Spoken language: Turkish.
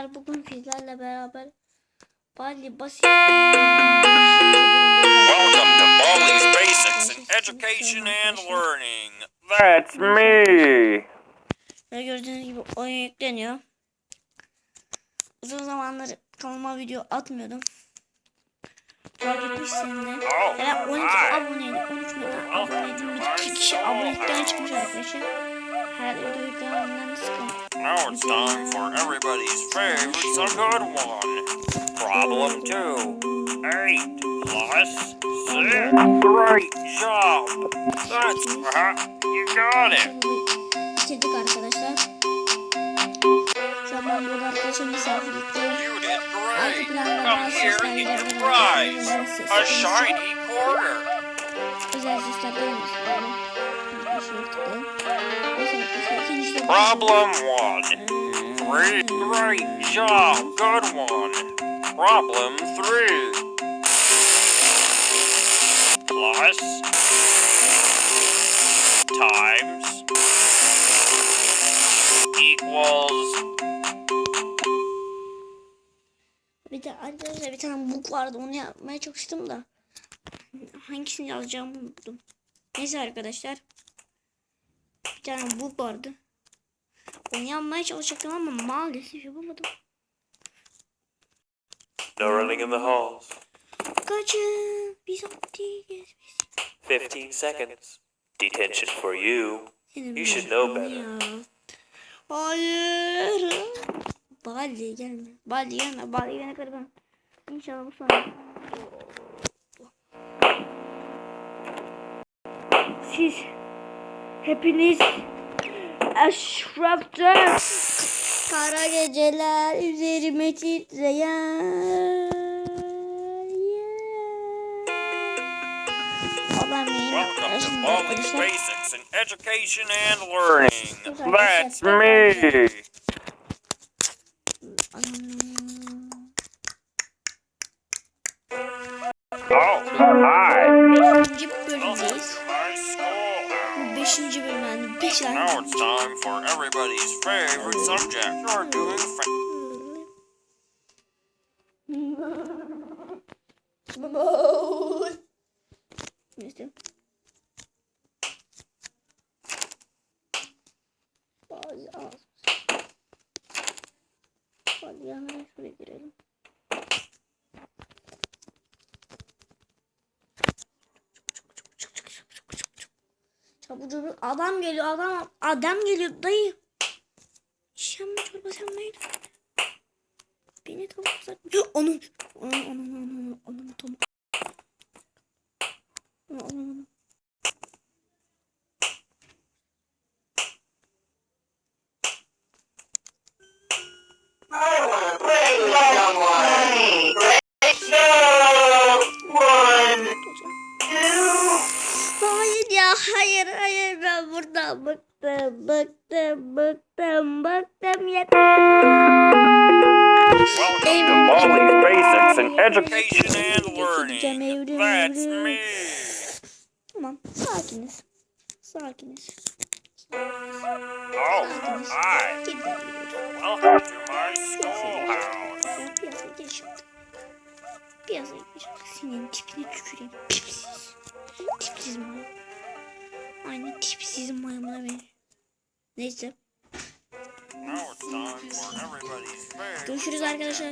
arkadaşlar bugün sizlerle beraber Bali basit Welcome to Baldi's Basics in Education and Learning. That's me. Ve gördüğünüz gibi oyun yükleniyor. Uzun zamandır kanalıma video atmıyordum. Fark etmişsin de. Hele 12 hi. aboneydi. 13 mi ne aboneydim. Bir 2 kişi abonelikten çıkmış arkadaşlar. Herhalde video yüklememden sıkıldım. Now it's time for everybody's favorite, a good one. Problem two. Eight plus six. Great job. That's uh, you got it. Bitirdik arkadaşlar. Şu an ben burada arkadaşlar misafirlikteyim. You did Arka great. planda Come bazı here sesler and get the gelebilir. prize. Özel A sesler. shiny quarter. Özel sesler duymasın. Bir Problem one. Great, great job. Good one. Problem three. Plus. Times. Equals. Bir de arkadaşlar bir tane book vardı onu yapmaya çalıştım da hangisini yazacağımı unuttum. Neyse arkadaşlar bir tane book vardı. Onu yapmaya çalışacaktım ama maalesef yapamadım. No running in the halls. Kaçın biz biz. 15 seconds. Detention for you. You should bu- know better. Hayır. Bali gelme. Bali gelme. Bali gelene kadar ben. İnşallah bu sonra. Siz hepiniz eşrafta kara geceler üzerime titreyen Welcome to arkadaşlar Basics in Education and Learning. That's me. Oh, hi. 5. bölüm 5 ay. Now it's time for everybody's favorite subject. You're doing Mamaoz. Neyse. Bazı ağzımız. Bazı yanlara şuraya girelim. Çabucak adam geliyor adam adam geliyor dayı. Şam çorba sen neydi? Beni tavuk satmıyor. Onun onun onun onun onun tavuk. Onun ben burada bıktım bıktım bıktım bıktım yeter. Welcome to Baldi's Basics in Education and Learning. That's me. Tamam sakiniz. Sakiniz. Oh, hi. Welcome to my schoolhouse. Piyasa geç. Piyasa geç. Senin tipine tüküreyim. Tipsiz. Tipsiz maymun. Aynı tipsiz maymuna benziyor. Neyse. Görüşürüz arkadaşlar.